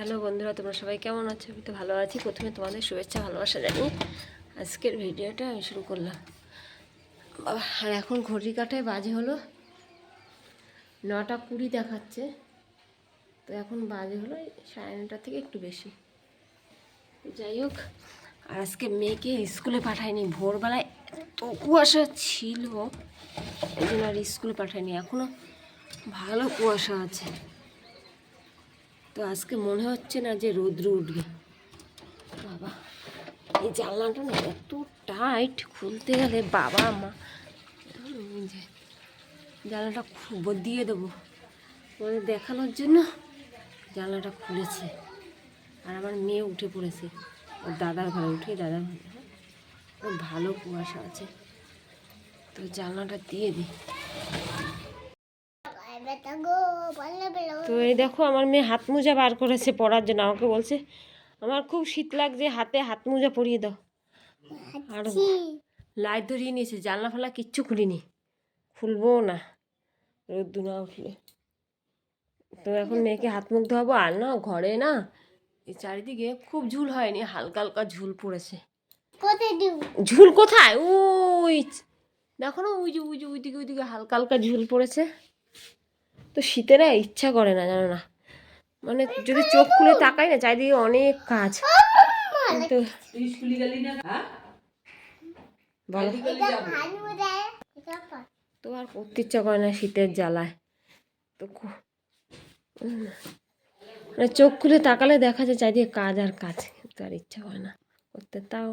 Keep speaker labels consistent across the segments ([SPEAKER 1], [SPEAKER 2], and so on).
[SPEAKER 1] Hello বন্ধুরা তোমরা সবাই কেমন আছো আমি তো ভালো আছি প্রথমে তোমাদের শুভেচ্ছা ভালোবাসা জানিয়ে আজকের ভিডিওটা আমি শুরু করলাম আর এখন ঘড়ি কাটায় বাজে হলো নটা কুড়ি দেখাচ্ছে তো এখন বাজে হলো সাড়ে নটা থেকে একটু বেশি যাই হোক আর আজকে মেয়েকে স্কুলে পাঠায়নি ভোরবেলায় এত কুয়াশা ছিল এই জন্য আর স্কুলে পাঠায়নি এখনও ভালো কুয়াশা আছে তো আজকে মনে হচ্ছে না যে রৌদ্র উঠবে বাবা এই জানলাটা না এত টাইট খুলতে গেলে বাবা মা যে জানলাটা দিয়ে দেবো মানে দেখানোর জন্য জানলাটা খুলেছে আর আমার মেয়ে উঠে পড়েছে ওর দাদার ঘরে উঠে দাদার ঘরে ভালো কুয়াশা আছে তো জানলাটা দিয়ে দিই তো এই দেখো আমার মেয়ে হাত মোজা বার করেছে পরার জন্য আমাকে বলছে আমার খুব শীত লাগছে হাতে হাত মোজা পরিয়ে দাও আর আচ্ছা। লাইট ধরিয়ে নিয়েছে জানলা ফালা কিচ্ছু খুলিনি খুলবো না রোদ্দু না উঠলে তো এখন মেয়েকে হাত মুখ ধোয়াবো আর না ঘরে না এই চারিদিকে খুব ঝুল হয়নি হালকা হালকা ঝুল পড়েছে ঝুল কোথায় ওই দেখো না ওই যে ওই যে ওইদিকে ওইদিকে হালকা হালকা ঝুল পড়েছে তো শীতে না ইচ্ছা করে না জানো না মানে যদি চোখ খুলে তাকাই না চারিদিকে অনেক কাজ তো আর পড়তে ইচ্ছা করে না শীতের জ্বালায় তো মানে চোখ খুলে তাকালে দেখা যায় চারিদিকে কাজ আর কাজ কিন্তু আর ইচ্ছা করে না করতে তাও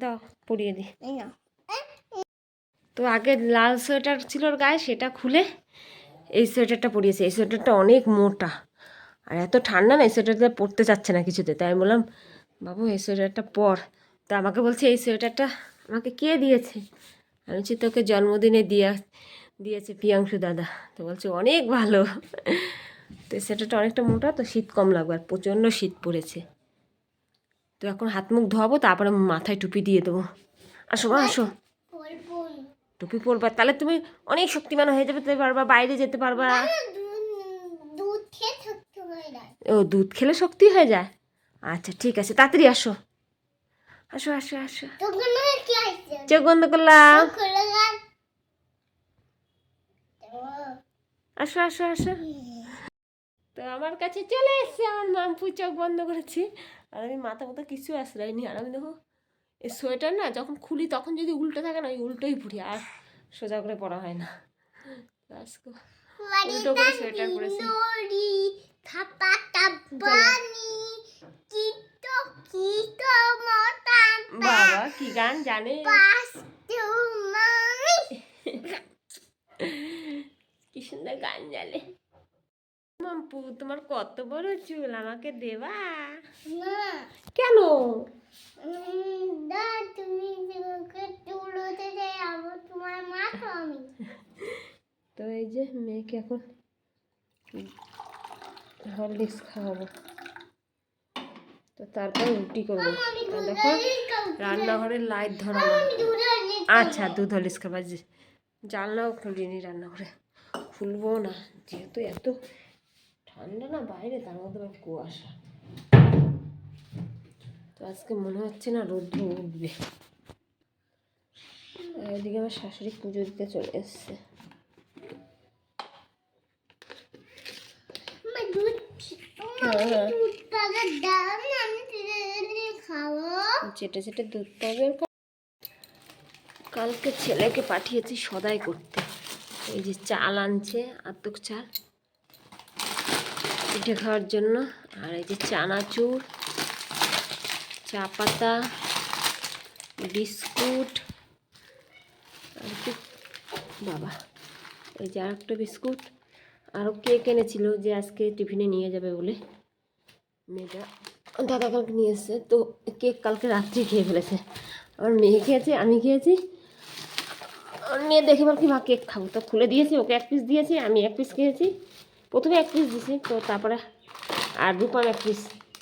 [SPEAKER 1] দাও পড়িয়ে দিই তো আগে লাল সোয়েটার ছিল ওর গায়ে সেটা খুলে এই সোয়েটারটা পরিয়েছে এই সোয়েটারটা অনেক মোটা আর এত ঠান্ডা না এই সোয়েটারটা পরতে চাচ্ছে না কিছুতে তাই আমি বললাম বাবু এই সোয়েটারটা পর তো আমাকে বলছে এই সোয়েটারটা আমাকে কে দিয়েছে আমি বলছি তোকে জন্মদিনে দিয়া দিয়েছে প্রিয়াংশু দাদা তো বলছে অনেক ভালো তো এই সোয়েটারটা অনেকটা মোটা তো শীত কম লাগবে আর প্রচণ্ড শীত পড়েছে তো এখন হাত মুখ ধোয়াবো তারপরে মাথায় টুপি দিয়ে দেবো আসো আসো টুপি পরবা তাহলে তুমি অনেক শক্তিমান হয়ে যাবে তুমি পারবা বাইরে যেতে পারবা ও দুধ খেলে শক্তি হয়ে যায় আচ্ছা ঠিক আছে তাড়াতাড়ি আসো আসো আসো আসো
[SPEAKER 2] চোখ বন্ধ করলাম
[SPEAKER 1] আসো আসো আসো তো আমার কাছে চলে এসছে আমার মামপু চোখ বন্ধ করেছি আর আমি মাথা মতো কিছু আসলাইনি আর আমি দেখো এ সোয়েটার না যখন খুলি তখন যদি উল্টো থাকে না ওই উল্টোই পুড়ি আর সোজা করে পরা হয় না
[SPEAKER 2] উল্টো করে সোয়েটার পরেছি
[SPEAKER 1] বাবা কি গান জানে কি সুন্দর গান জানে মাম্পু তোমার কত বড় চুল আমাকে দেবা
[SPEAKER 2] না কেন তুমি তোমার মা তো আমি
[SPEAKER 1] তো এই যে মেয়েকে এখন হরলিক্স খাওয়াবো তো তারপর রুটি করবো দেখো রান্নাঘরে লাইট ধরানো আচ্ছা দুধ হরলিক্স খাবার জানলাও খুলিনি রান্নাঘরে খুলবো না যেহেতু এত ঠান্ডা না বাইরে তার মধ্যে আবার কুয়াশা তো আজকে মনে হচ্ছে না রৌদ্র উঠবে এদিকে আমার শাশুড়ি পুজো দিতে চলে এসছে হ্যাঁ, হ্যাঁ। চেটে চেটে দুধ কালকে ছেলেকে পাঠিয়েছি সদাই করতে এই যে চাল আনছে আত্মক চাল পিঠে খাওয়ার জন্য আর এই যে চানাচুর চা পাতা বিস্কুট আর কি বাবা ওই যে আর একটা বিস্কুট আরও কেক কেনেছিল যে আজকে টিফিনে নিয়ে যাবে বলে মেয়েটা দাদা কালকে নিয়ে এসেছে তো কেক কালকে রাত্রি খেয়ে ফেলেছে আমার মেয়ে খেয়েছে আমি খেয়েছি মেয়ে দেখে বল কি মা কেক খাবো তো খুলে দিয়েছি ওকে এক পিস দিয়েছি আমি এক পিস খেয়েছি প্রথমে এক পিস দিছি তো তারপরে আর রূপাম এক পিস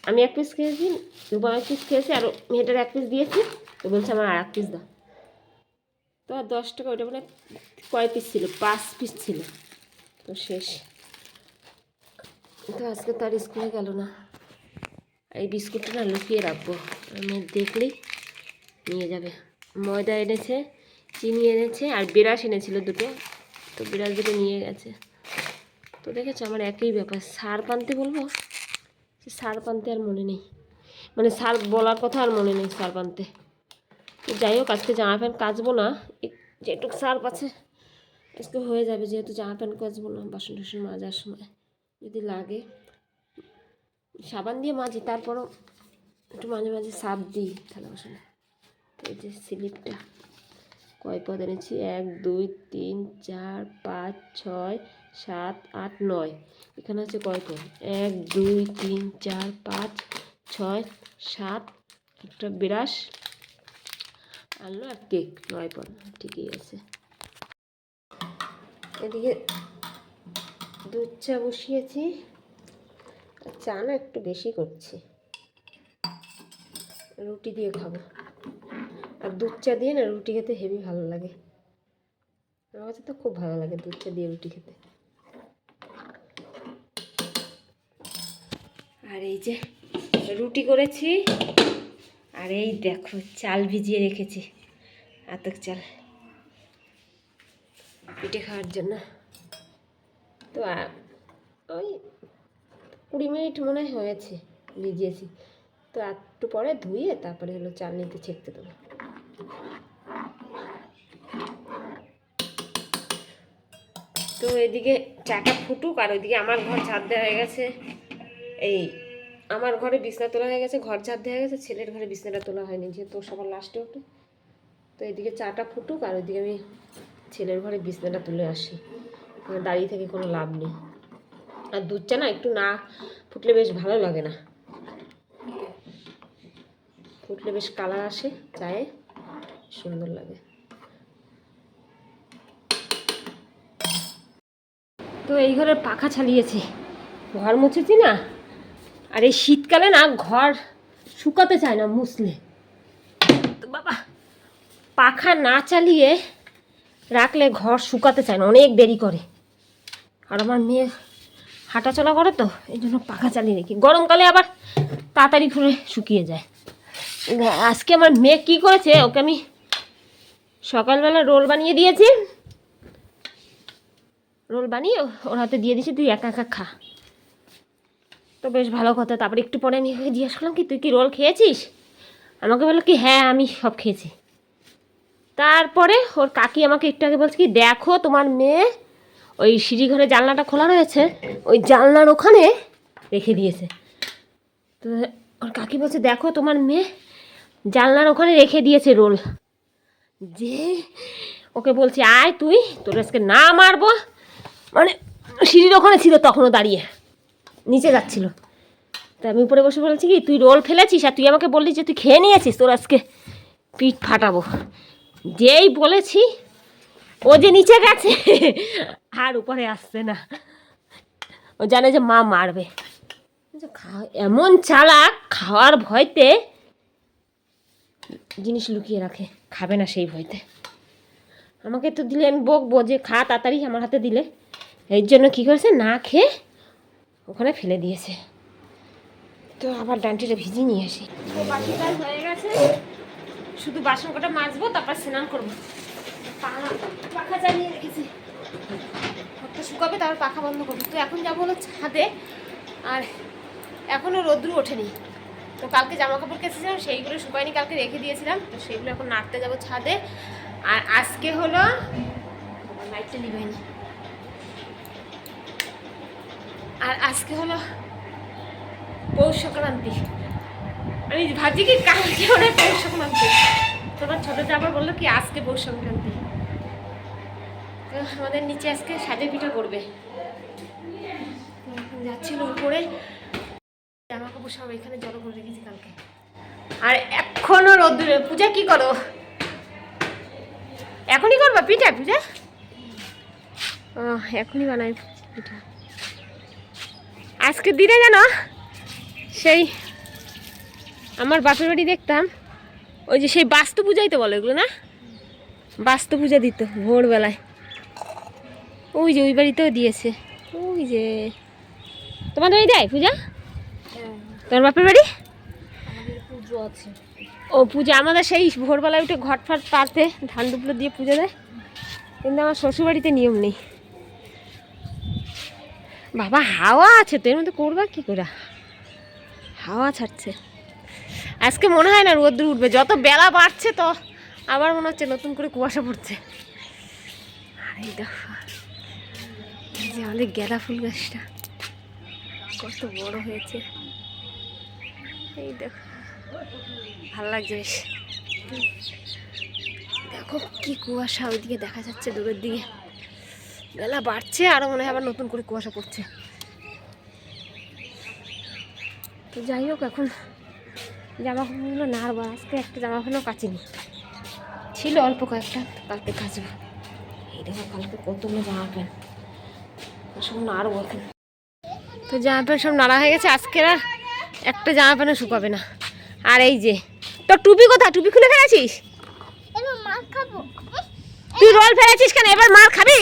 [SPEAKER 1] আমি এক পিস খেয়েছি রূপাম এক পিস খেয়েছি আর মেয়েটার এক পিস দিয়েছি তো বলছে আমার আর এক পিস দাও তো আর দশ টাকা ওইটা মানে কয় পিস ছিল পাঁচ পিস ছিল তো শেষ তো আজকে তার স্কুলে গেল না এই বিস্কুটটা না লুকিয়ে রাখবো আমি দেখলেই নিয়ে যাবে ময়দা এনেছে চিনি এনেছে আর বিরাশ এনেছিল দুটো তো বিরাশ দুটো নিয়ে গেছে তো দেখেছো আমার একই ব্যাপার সার পানতে বলবো সে সার পানতে আর মনে নেই মানে সার বলার কথা আর মনে নেই সার পানতে তো যাই হোক আজকে জামা প্যান্ট কাচবো না যেটুকু সার পাচ্ছে আজকে হয়ে যাবে যেহেতু জামা প্যান্ট কাচবো না বাসন টাসন মাজার সময় যদি লাগে সাবান দিয়ে মাজি তারপরও একটু মাঝে মাঝে সাপ দিই থালা বাসনে এই যে স্লিপটা কয় পদ এনেছি এক দুই তিন চার পাঁচ ছয় সাত আট নয় এখানে আছে কয়ত এক দুই তিন চার পাঁচ ছয় সাত একটা বিরাশ আনলো আর কেক নয় পর ঠিকই আছে এদিকে দুধ চা বসিয়েছি চা না একটু বেশি করছি রুটি দিয়ে খাবো আর দুধ চা দিয়ে না রুটি খেতে হেভি ভালো লাগে আমার কাছে তো খুব ভালো লাগে দুধ চা দিয়ে রুটি খেতে আর এই যে রুটি করেছি আর এই দেখো চাল ভিজিয়ে রেখেছি আতক চাল পিঠে খাওয়ার জন্য তো ওই কুড়ি মিনিট মনে হয়েছে ভিজিয়েছি তো একটু পরে ধুয়ে তারপরে হলো চাল নিতে ছেঁকতে দেবো তো এদিকে চাটা ফুটুক আর ওইদিকে আমার ঘর ছাদ দেওয়া হয়ে গেছে এই আমার ঘরে বিছনা তোলা হয়ে গেছে ঘর ঝাড় দেওয়া গেছে ছেলের ঘরে বিছনাটা তোলা হয়নি যেহেতু সবার লাস্টে ওঠে তো এদিকে চাটা ফুটুক আর ওইদিকে আমি ছেলের ঘরে বিছনাটা তুলে আসি দাঁড়িয়ে থেকে কোনো লাভ নেই আর দুধ চা না একটু না ফুটলে বেশ ভালো লাগে না ফুটলে বেশ কালার আসে চায়ে সুন্দর লাগে তো এই ঘরে পাখা চালিয়েছি ঘর মুছেছি না আর এই শীতকালে না ঘর শুকাতে চায় না মুসলে বাবা পাখা না চালিয়ে রাখলে ঘর শুকাতে চায় না অনেক দেরি করে আর আমার মেয়ে হাঁটাচলা করে তো এই জন্য পাখা চালিয়ে রেখি গরমকালে আবার তাড়াতাড়ি ঘুরে শুকিয়ে যায় আজকে আমার মেয়ে কী করেছে ওকে আমি সকালবেলা রোল বানিয়ে দিয়েছি রোল বানিয়ে ওর হাতে দিয়ে দিয়েছি তুই একা একা খা তো বেশ ভালো কথা তারপরে একটু পরে আমি ওকে জিজ্ঞেস করলাম কি তুই কি রোল খেয়েছিস আমাকে বললো কি হ্যাঁ আমি সব খেয়েছি তারপরে ওর কাকি আমাকে একটু আগে বলছে কি দেখো তোমার মেয়ে ওই সিঁড়ি জানলাটা খোলা রয়েছে ওই জানলার ওখানে রেখে দিয়েছে তো ওর কাকি বলছে দেখো তোমার মেয়ে জানলার ওখানে রেখে দিয়েছে রোল যে ওকে বলছি আয় তুই তোর আজকে না মারবো মানে সিঁড়ির ওখানে ছিল তখনও দাঁড়িয়ে নিচে যাচ্ছিল তা আমি উপরে বসে বলছি কি তুই রোল ফেলেছিস আর তুই আমাকে বললি যে তুই খেয়ে নিয়েছিস তোর আজকে পিঠ ফাটাবো যেই বলেছি ও যে নিচে গেছে আর উপরে আসছে না ও জানে যে মা মারবে এমন চালাক খাওয়ার ভয়তে জিনিস লুকিয়ে রাখে খাবে না সেই ভয়তে আমাকে তো দিলে আমি বকবো যে খা তাড়াতাড়ি আমার হাতে দিলে এর জন্য কী করেছে না খেয়ে ওখানে ফেলে দিয়েছে তো আবার ডান্টিটা ভিজিয়ে নিয়ে আসি হয়ে গেছে শুধু বাসন কটা মাজবো তারপর স্নান করবো পাখা চালিয়ে রেখেছি ঘরটা শুকাবে তারপর পাখা বন্ধ করবো তো এখন যাবো হলো ছাদে আর এখনও রোদ্রু ওঠেনি তো কালকে জামা কাপড় কেসেছিলাম সেইগুলো শুকায়নি কালকে রেখে দিয়েছিলাম তো সেইগুলো এখন নাড়তে যাবো ছাদে আর আজকে হলো লাইটটা নিবেনি আর আজকে হলো পৌষ সংক্রান্তি আমি ভাবছি কি কালকে হলে পৌষ সংক্রান্তি তোমার ছোটো আবার বললো কি আজকে পৌষ সংক্রান্তি আমাদের নিচে আজকে সাজে পিঠা করবে যাচ্ছিল উপরে জামা কাপড় সব এখানে জড়ো করে রেখেছি কালকে আর এখনো রোদ্দুরে পূজা কি করো এখনই করবা পিঠা পিঠা এখনই বানাই পিঠা আজকের দিনে যেন সেই আমার বাপের বাড়ি দেখতাম ওই যে সেই বাস্তু পূজাই তো বলো এগুলো না বাস্তু পূজা দিত ভোরবেলায় ওই যে ওই বাড়িতেও দিয়েছে ওই যে তোমাদের বাড়ি দেয় পূজা তোমার বাপের বাড়ি পুজো
[SPEAKER 3] আছে ও পূজা আমাদের সেই
[SPEAKER 1] ভোরবেলায় উঠে ঘট ফাট পাতে ধান দুপুরো দিয়ে পূজা দেয় কিন্তু আমার শ্বশুরবাড়িতে নিয়ম নেই বাবা হাওয়া আছে তো এর মধ্যে করবা কী করে হাওয়া ছাড়ছে আজকে মনে হয় না রোদ্দুর উঠবে যত বেলা বাড়ছে তো আবার মনে হচ্ছে নতুন করে কুয়াশা পড়ছে আর এই যে আমাদের গেঁদা ফুল গাছটা কত বড় হয়েছে এই দেখো ভাল লাগছে বেশ দেখো কি কুয়াশা ওইদিকে দেখা যাচ্ছে দূরের দিকে বেলা বাড়ছে আরও মনে হয় আবার নতুন করে কুয়াশা করছে তো যাই হোক এখন জামা কাপড়গুলো না আরবার আজকে একটা জামা কাপড়ও কাচিনি ছিল অল্প কয়েকটা কালকে কাচবো এই দেখো কালকে কতগুলো জামা প্যান্ট সব নাড়বো এখন তো জামা প্যান্ট সব নাড়া হয়ে গেছে আজকে আর একটা জামা প্যান্টও শুকাবে না আর এই যে তোর টুপি কোথায় টুপি খুলে ফেলেছিস
[SPEAKER 2] তুই রোল ফেলেছিস কেন এবার
[SPEAKER 1] মার খাবি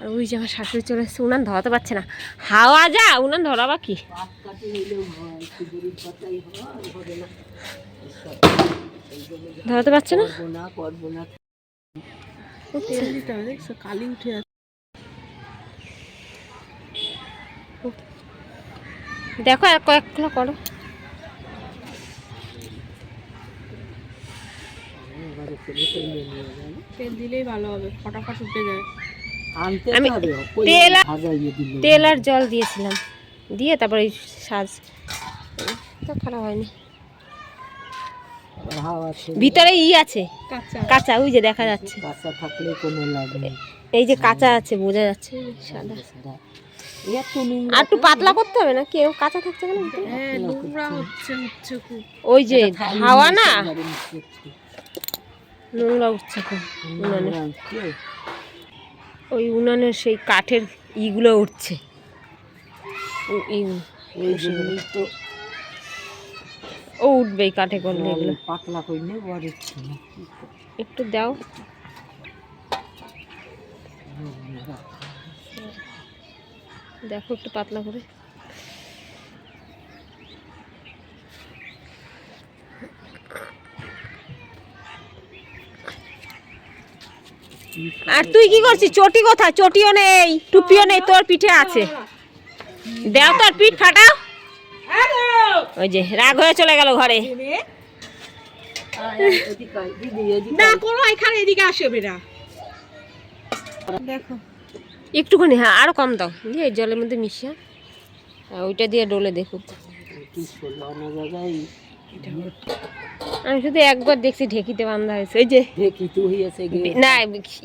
[SPEAKER 1] আর ওই যে আমার শাশুড়ি চলে এসেছে উনান ধরাতে পারছে না হাওয়া যা উনান ধরাবা কি ধরাতে পারছে না দেখো এক কয়েকগুলো করো
[SPEAKER 3] তেল দিলেই ভালো হবে ফটাফট উঠে যায়
[SPEAKER 1] আমি তেল তেল আর জল দিয়েছিলাম দিয়ে তারপরে ওই সাজ খারাপ হয়নি ভিতরে ই আছে কাঁচা ওই যে দেখা যাচ্ছে এই যে কাঁচা আছে বোঝা যাচ্ছে সাদা আর একটু পাতলা করতে হবে না কেউ কাঁচা থাকছে কেন হ্যাঁ, ওই যে হাওয়া না নোংরা উঠছে খুব ওই উনানের সেই কাঠের ইগুলো উঠছে ও উঠবেই কাঠে করলে পাতলা করলে একটু দাও দেখো একটু পাতলা করে আর তুই কি করছিস চটি কোথা চটিও নেই টুপিও নেই তোর পিঠে আছে দেও তোর পিঠ ফাটাও ওই যে রাগ হয়ে চলে গেল ঘরে একটুখানি হ্যাঁ আরও কম দাও দিয়ে জলের মধ্যে মিশিয়ে হ্যাঁ, ওইটা দিয়ে ডোলে দেখুক আমি শুধু একবার দেখছি ঢেকিতে বান্ধা হয়েছে ওই যে ঢেকিতে হয়েছে না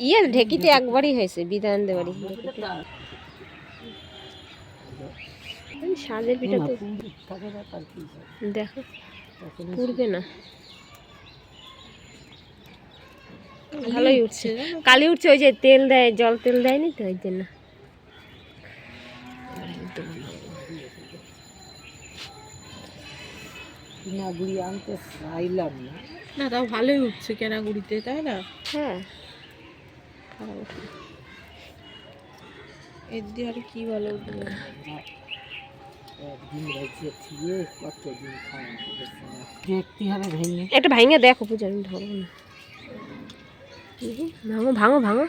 [SPEAKER 1] ইয়ে ঢেকিতে একবারই হয়েছে বিধান দেবারই সাজের পিঠা তো দেখো পুড়বে না ভালোই উঠছে কালি উঠছে ওই যে তেল দেয় জল তেল দেয়নি তো ওই জন্য
[SPEAKER 3] কেনাগুড়ি আনতে চাইলাম
[SPEAKER 1] না না তাও ভালোই উঠছে কেনাগুড়িতে তাই না হ্যাঁ এর দিয়ে আর কি বলো একটা ভাঙে দেখো পূজা আমি ধরবো না ভাঙো ভাঙো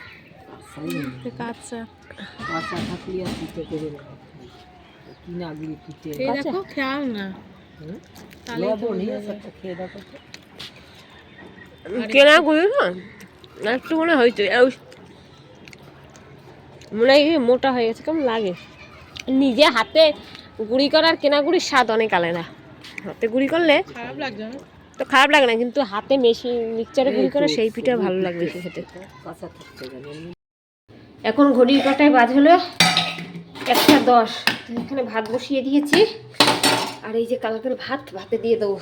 [SPEAKER 1] ভাঙো কাঁচা কাঁচা থাকলে আর পিঠে করে কিনা গুলি পিঠে খেয়াল না কেনা করে না একটু মনে হয়তো মনে হয় মোটা হয়ে গেছে কেমন লাগে নিজে হাতে গুঁড়ি করার কেনা গুঁড়ির স্বাদ অনেক আলাদা হাতে গুঁড়ি করলে খারাপ লাগবে তো খারাপ লাগে না কিন্তু হাতে মেশিন মিক্সচারে গুঁড়ি করে সেই পিঠা ভালো লাগবে খেতে এখন ঘড়ির কাটায় বাজ হলো একটা দশ এখানে ভাত বসিয়ে দিয়েছি আর এই যে কালকের ভাত ভাতে দিয়ে দেবো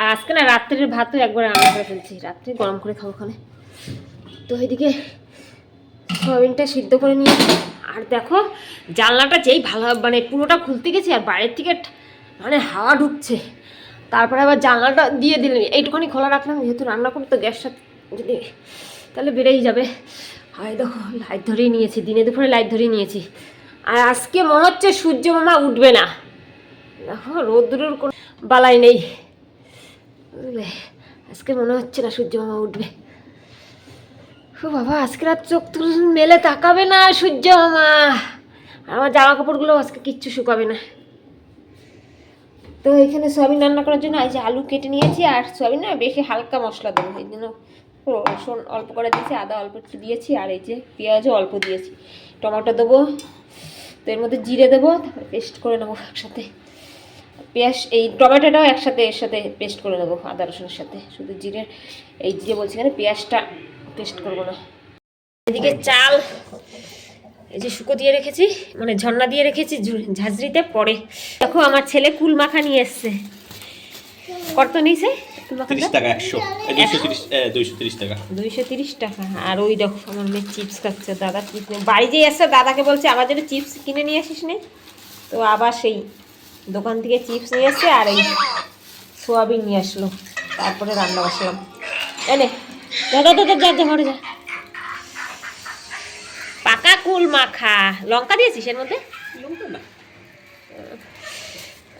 [SPEAKER 1] আর আজকে না রাত্রের ভাতও একবার রান্না করে ফেলছি রাত্রে গরম করে খাবো ওখানে তো এইদিকে সোয়াবিনটা সিদ্ধ করে নিয়েছি আর দেখো জানলাটা যেই ভালো মানে পুরোটা খুলতে গেছি আর বাইরের থেকে মানে হাওয়া ঢুকছে তারপরে আবার জানলাটা দিয়ে দিলাম এইটুখানি খোলা রাখলাম যেহেতু রান্না করলে তো গ্যাসটা যদি তাহলে বেড়েই যাবে হয় দেখো লাইট ধরেই নিয়েছি দিনে দুপুরে লাইট ধরেই নিয়েছি আর আজকে মনে হচ্ছে সূর্য মামা উঠবে না রোদ্রুর কোনো বালাই নেই বুঝলে আজকে মনে হচ্ছে না সূর্য মামা উঠবে ও বাবা আজকে রাত চোখ তুল মেলে তাকাবে না সূর্য মামা আমার জামা কাপড়গুলো আজকে কিচ্ছু শুকাবে না তো এখানে সয়াবিন রান্না করার জন্য এই যে আলু কেটে নিয়েছি আর সোয়াবিন না বেশি হালকা মশলা দেবো এই জন্য রসুন অল্প করে দিয়েছি আদা অল্প একটু দিয়েছি আর এই যে পেঁয়াজও অল্প দিয়েছি টমেটো দেবো তো এর মধ্যে জিরে দেবো তারপরে পেস্ট করে নেবো একসাথে পেঁয়াজ এই টমেটোটাও একসাথে এর সাথে পেস্ট করে নেবো আদা রসুনের সাথে শুধু জিরে এই জিরে বলছি এখানে পেঁয়াজটা পেস্ট করবো না এদিকে চাল এই যে শুকো দিয়ে রেখেছি মানে ঝর্ণা দিয়ে রেখেছি ঝাঁঝরিতে পরে দেখো আমার ছেলে কুল মাখা নিয়ে এসছে কত নিয়েছে আর ওই দেখো আমার মেয়ে চিপস খাচ্ছে দাদা বাড়ি যেয়ে আসছে দাদাকে বলছে আমার জন্য চিপস কিনে নিয়ে আসিস নি তো আবার সেই দোকান থেকে চিপস নিয়ে এসছে আর এই সোয়াবিন নিয়ে আসলো তারপরে রান্না বসলাম এনে দাদা দাদা যা ঘরে যা পাকা কুল মাখা লঙ্কা দিয়েছিস এর মধ্যে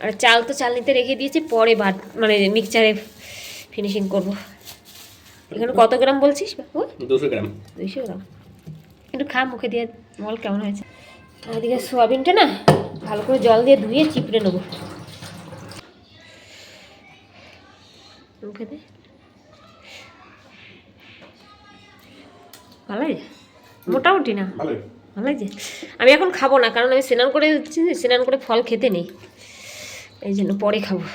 [SPEAKER 1] আর চাল তো চাল নিতে রেখে দিয়েছি পরে ভাত মানে মিক্সচারে ফিনিশিং করব এখানে কত
[SPEAKER 4] গ্রাম বলছিস বাবু দুশো গ্রাম দুশো
[SPEAKER 1] গ্রাম একটু খা মুখে দিয়ে মল কেমন হয়েছে এদিকে সোয়াবিনটা না ভালো করে জল দিয়ে ধুয়ে চিপড়ে নেব খেতে ভালো মোটামুটি না ভালো যে আমি এখন খাবো না কারণ আমি স্নান করে স্নান করে ফল খেতে নেই এই জন্য পরে খাবো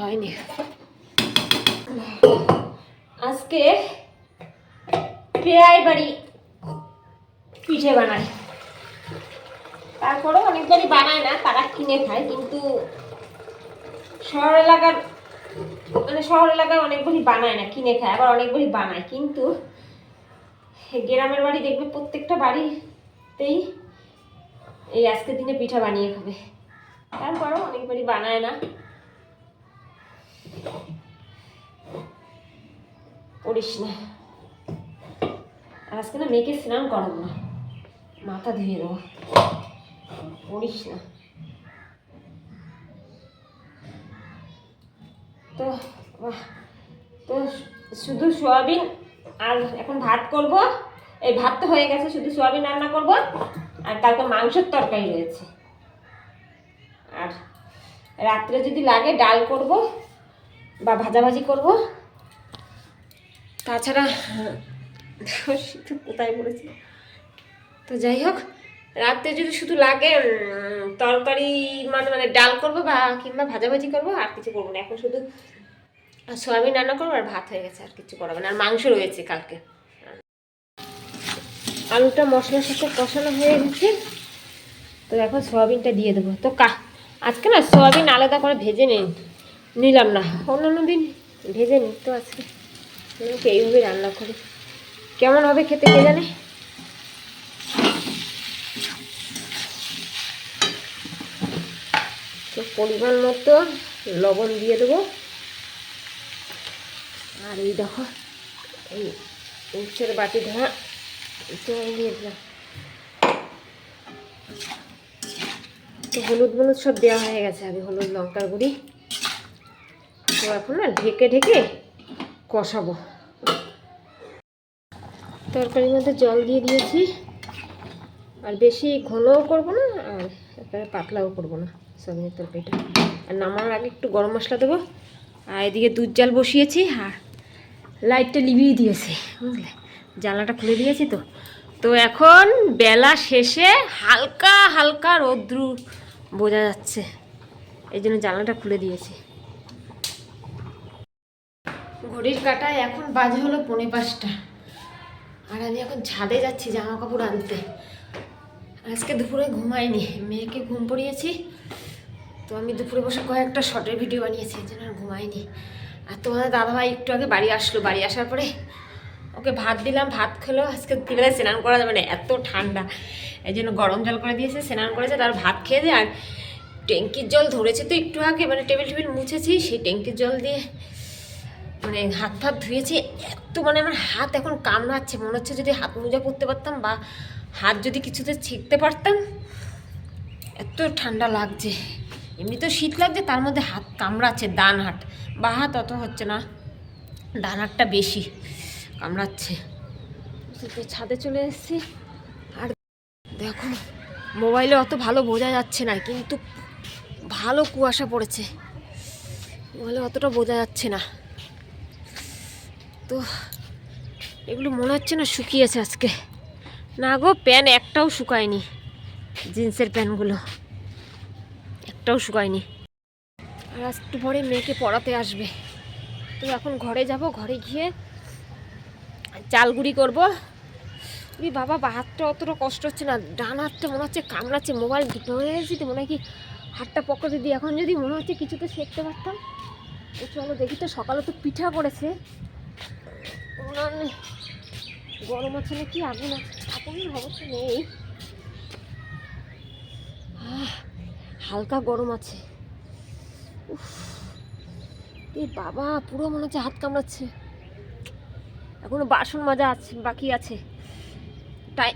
[SPEAKER 1] হয়নি আজকে প্রায় বাড়ি পিঠে বানাই তারপরে অনেকবারই বানায় না তারা কিনে খায় কিন্তু শহর এলাকার মানে শহর এলাকায় অনেকবারই বানায় না কিনে খায় আবার অনেকবারই বানায় কিন্তু গ্রামের বাড়ি দেখবে প্রত্যেকটা বাড়িতেই এই আজকের দিনে পিঠা বানিয়ে খাবে তারপরেও অনেকবারই বানায় না পড়িস না আজকে না মেয়েকে স্নান করাবো না মাথা ধুয়ে দেবো পড়িস না তো তো শুধু সোয়াবিন আর এখন ভাত করব এই ভাত তো হয়ে গেছে শুধু সোয়াবিন রান্না করব আর তারপর মাংসের তরকারি রয়েছে আর রাত্রে যদি লাগে ডাল করব বা ভাজাভাজি করবো তাছাড়া কোথায় পড়েছে তো যাই হোক রাত্রে যদি শুধু লাগে তরকারি মানে মানে ডাল করবো বা কিংবা ভাজাভাজি করবো আর কিছু করবো না এখন শুধু সয়াবিন রান্না করবো আর ভাত হয়ে গেছে আর কিছু করবো না আর মাংস রয়েছে কালকে আলুটা মশলার সাথে কষানো হয়ে গেছে তো এখন সয়াবিনটা দিয়ে দেবো তো কা আজকে না সয়াবিন আলাদা করে ভেজে নিন নিলাম না অন্য দিন ভেজে নিই তো আজকে আমাকে এইভাবে রান্না করে কেমন হবে খেতে কে জানে তো পরিমাণ মতো লবণ দিয়ে দেবো আর এই দেখো এই উচ্ছের বাটি ধোয়া দিয়ে দিলাম তো হলুদ হলুদ সব দেওয়া হয়ে গেছে আমি হলুদ লঙ্কার গুঁড়ি তো এখন না ঢেকে ঢেকে কষাবো তরকারির মধ্যে জল দিয়ে দিয়েছি আর বেশি ঘনও করব না আর একেবারে পাতলাও করব না সবজির তরকারিটা আর নামানোর আগে একটু গরম মশলা দেবো আর এদিকে দুধ জাল বসিয়েছি আর লাইটটা লিভিয়ে দিয়েছি বুঝলে জানলাটা খুলে দিয়েছি তো তো এখন বেলা শেষে হালকা হালকা রৌদ্রু বোঝা যাচ্ছে এই জন্য জানলাটা খুলে দিয়েছি ঘড়ির কাটায় এখন বাজে হলো পনে পাঁচটা আর আমি এখন ছাদে যাচ্ছি জামা কাপড় আনতে আজকে দুপুরে ঘুমাইনি মেয়েকে ঘুম পড়িয়েছি তো আমি দুপুরে বসে কয়েকটা শর্টের ভিডিও বানিয়েছি যেন আর ঘুমাইনি আর তোমাদের দাদাভাই একটু আগে বাড়ি আসলো বাড়ি আসার পরে ওকে ভাত দিলাম ভাত খেলো আজকে দিনবেলায় স্নান করা যাবে না এত ঠান্ডা এই জন্য গরম জল করে দিয়েছে স্নান করেছে তার ভাত খেয়ে আর ট্যাঙ্কির জল ধরেছে তো একটু আগে মানে টেবিল টেবিল মুছেছি সেই ট্যাঙ্কির জল দিয়ে মানে হাত ফাত ধুয়েছি এত মানে আমার হাত এখন কামড়াচ্ছে মনে হচ্ছে যদি হাত মোজা পরতে পারতাম বা হাত যদি কিছুতে ছিঁকতে পারতাম এত ঠান্ডা লাগছে এমনি তো শীত লাগছে তার মধ্যে হাত কামড়াচ্ছে ডান হাট বা হাত অত হচ্ছে না ডান হাটটা বেশি কামড়াচ্ছে ছাদে চলে এসেছি আর দেখো মোবাইলে অত ভালো বোঝা যাচ্ছে না কিন্তু ভালো কুয়াশা পড়েছে মোবাইলে অতটা বোঝা যাচ্ছে না তো এগুলো মনে হচ্ছে না শুকিয়েছে আজকে না গো প্যান একটাও শুকায়নি জিন্সের প্যানগুলো একটাও শুকায়নি আর আজ একটু পরে মেয়েকে পড়াতে আসবে তো এখন ঘরে যাব ঘরে গিয়ে চালগুড়ি করবো তুমি বাবা বা হাতটা অতটা কষ্ট হচ্ছে না ডান হাতটা মনে হচ্ছে কামড়াচ্ছে মোবাইল ধরে তো মনে হয় কি হাতটা পকেটে দিয়ে এখন যদি মনে হচ্ছে কিছু তো শিখতে পারতাম চলো দেখি তো সকালে তো পিঠা করেছে গরম আছে নাকি আগুন আছে আগুনের অবশ্য নেই হালকা গরম আছে এ বাবা পুরো মনে হচ্ছে হাত কামড়াচ্ছে এখনো বাসন মাজা আছে বাকি আছে টাইম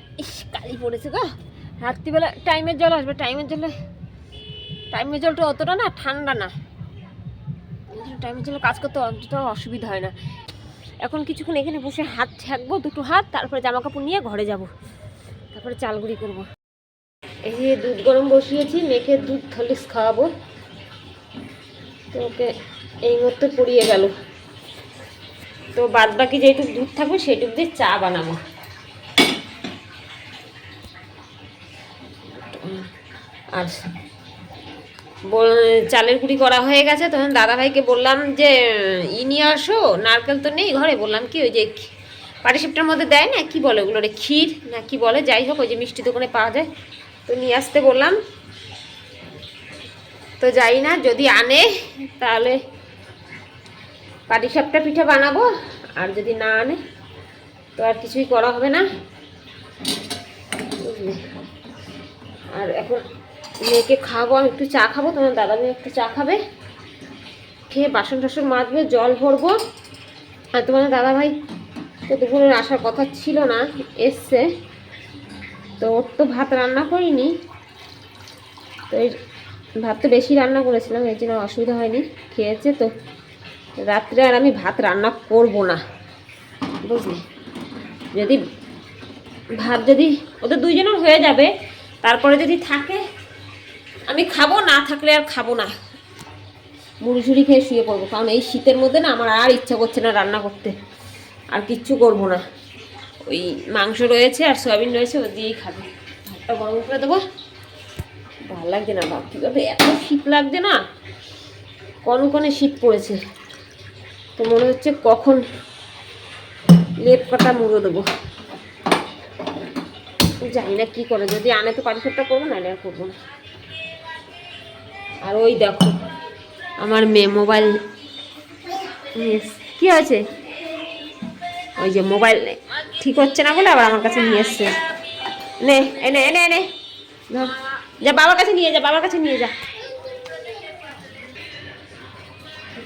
[SPEAKER 1] কালি পড়েছে গা রাত্রিবেলা টাইমের জল আসবে টাইমের জলে টাইমের জলটা অতটা না ঠান্ডা না টাইমের জলে কাজ করতে অতটা অসুবিধা হয় না এখন কিছুক্ষণ এখানে বসে হাত ঠেকবো দুটো হাত তারপরে জামা কাপড় নিয়ে ঘরে যাব তারপরে চালগুড়ি করবো এই যে দুধ গরম বসিয়েছি মেখে দুধ থলিস খাওয়াবো তো ওকে এই মুহূর্তে পড়িয়ে গেল তো বাদ বাকি যেটুকু দুধ থাকবে সেটুক দিয়ে চা বানাবো আর চালের কুড়ি করা হয়ে গেছে তখন দাদাভাইকে বললাম যে ই নিয়ে আসো নারকেল তো নেই ঘরে বললাম কি ওই যে পাটিসাপটার মধ্যে দেয় না কি বলে ওগুলো ক্ষীর না কি বলে যাই হোক ওই যে মিষ্টি দোকানে পাওয়া যায় তো নিয়ে আসতে বললাম তো যাই না যদি আনে তাহলে পাটিসাপটা পিঠা বানাবো আর যদি না আনে তো আর কিছুই করা হবে না আর এখন মেয়েকে খাবো আমি একটু চা খাবো তোমার দাদা মেয়ে একটু চা খাবে খেয়ে বাসন টাসন মাজবে জল ভরবো আর তোমার দাদা ভাই তো দুপুরের আসার কথা ছিল না এসছে তো ওর তো ভাত রান্না করিনি তো এই ভাত তো বেশি রান্না করেছিলাম এই জন্য অসুবিধা হয়নি খেয়েছে তো রাত্রে আর আমি ভাত রান্না করব না বুঝলি যদি ভাত যদি ওদের দুইজনের হয়ে যাবে তারপরে যদি থাকে আমি খাবো না থাকলে আর খাবো না মুড়ি ঝুড়ি খেয়ে শুয়ে পড়বো কারণ এই শীতের মধ্যে না আমার আর ইচ্ছা করছে না রান্না করতে আর কিচ্ছু করব না ওই মাংস রয়েছে আর সয়াবিন রয়েছে ও দিয়েই খাবো ভাতটা গরম করে দেবো ভাল লাগছে না ভাব কী এত শীত লাগছে না কনকনে শীত পড়েছে তো মনে হচ্ছে কখন লেপ কাটা মুড়ো দেবো জানি না কী করে যদি আনে তো পারিশোধটা করবো নাহলে আর করবো না আর ওই দেখো আমার মেয়ে মোবাইল কি হয়েছে ওই যে মোবাইল ঠিক হচ্ছে না বলে আবার আমার কাছে নিয়ে এসছে নে এনে এনে এনে যা বাবার কাছে নিয়ে যা বাবার কাছে নিয়ে যা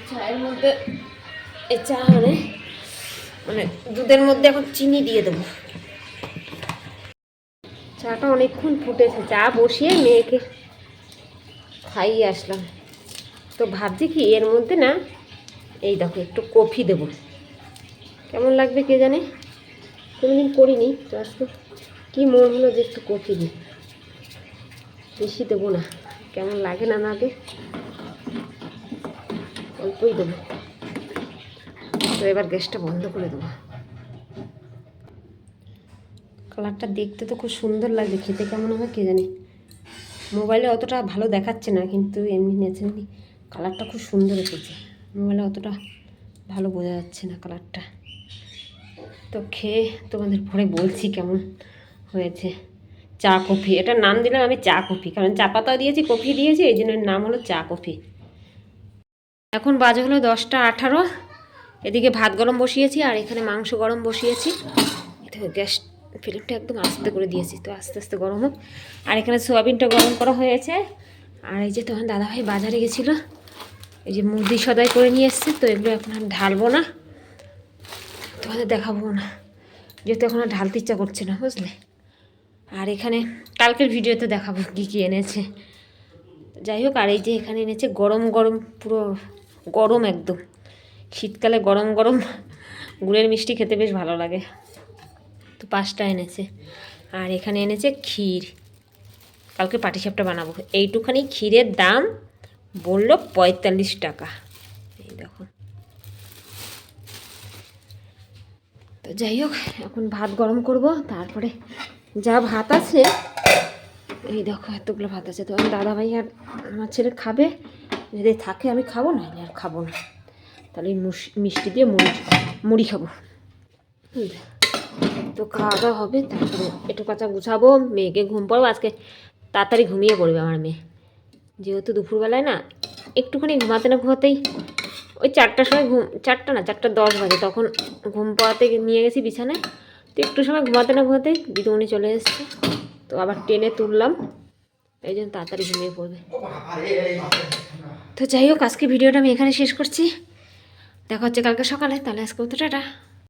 [SPEAKER 1] চায়ের মধ্যে এই চা মানে মানে দুধের মধ্যে এখন চিনি দিয়ে দেবো চাটা অনেকক্ষণ ফুটেছে চা বসিয়ে মেয়েকে খাইয়ে আসলাম তো ভাবছি কি এর মধ্যে না এই দেখো একটু কফি দেব কেমন লাগবে কে জানে কোনোদিন করিনি তো আজকে কী মন হলো যে একটু কফি দিই বেশি দেবো না কেমন লাগে না নাকে অল্পই দেবো তো এবার গ্যাসটা বন্ধ করে দেবো কালারটা দেখতে তো খুব সুন্দর লাগছে খেতে কেমন হবে কে জানে মোবাইলে অতটা ভালো দেখাচ্ছে না কিন্তু এমনি ন্যাচারালি কালারটা খুব সুন্দর এসেছে মোবাইলে অতটা ভালো বোঝা যাচ্ছে না কালারটা তো খেয়ে তোমাদের পরে বলছি কেমন হয়েছে চা কফি এটা নাম দিলাম আমি চা কফি কারণ চা পাতা দিয়েছি কফি দিয়েছি এই জন্য নাম হলো চা কফি এখন বাজে হলো দশটা আঠারো এদিকে ভাত গরম বসিয়েছি আর এখানে মাংস গরম বসিয়েছি গ্যাস ফ্লেমটা একদম আস্তে করে দিয়েছি তো আস্তে আস্তে গরম হোক আর এখানে সোয়াবিনটা গরম করা হয়েছে আর এই যে তখন দাদাভাই বাজারে গেছিলো এই যে মুদি সদাই করে নিয়ে এসছে তো এগুলো এখন আর ঢালবো না তোমাদের দেখাবো না যেহেতু এখন আর ঢালতে ইচ্ছা করছে না বুঝলে আর এখানে কালকের ভিডিওতে দেখাবো কী কী এনেছে যাই হোক আর এই যে এখানে এনেছে গরম গরম পুরো গরম একদম শীতকালে গরম গরম গুড়ের মিষ্টি খেতে বেশ ভালো লাগে তো পাঁচটা এনেছে আর এখানে এনেছে ক্ষীর কালকে পাটিসাপটা বানাবো এইটুখানি ক্ষীরের দাম বললো পঁয়তাল্লিশ টাকা এই দেখো তো যাই হোক এখন ভাত গরম করব তারপরে যা ভাত আছে এই দেখো এতগুলো ভাত আছে তো দাদা ভাই আর আমার ছেলে খাবে যদি থাকে আমি খাবো না আর খাবো না তাহলে মিষ্টি দিয়ে মুড়ি মুড়ি খাবো তো খাওয়া দাওয়া হবে তারপরে একটু কাঁচা গুছাবো মেয়েকে ঘুম পড়বো আজকে তাড়াতাড়ি ঘুমিয়ে পড়বে আমার মেয়ে যেহেতু দুপুরবেলায় না একটুখানি ঘুমাতে না ঘুমাতেই ওই চারটার সময় ঘুম চারটা না চারটা দশ বাজে তখন ঘুম পড়াতে নিয়ে গেছি বিছানায় তো একটু সময় ঘুমাতে না ঘুমাতেই দিদিমণি চলে এসছে তো আবার ট্রেনে তুললাম এই জন্য তাড়াতাড়ি ঘুমিয়ে পড়বে তো যাই হোক আজকে ভিডিওটা আমি এখানে শেষ করছি দেখা হচ্ছে কালকে সকালে তাহলে আজকে তো টাটা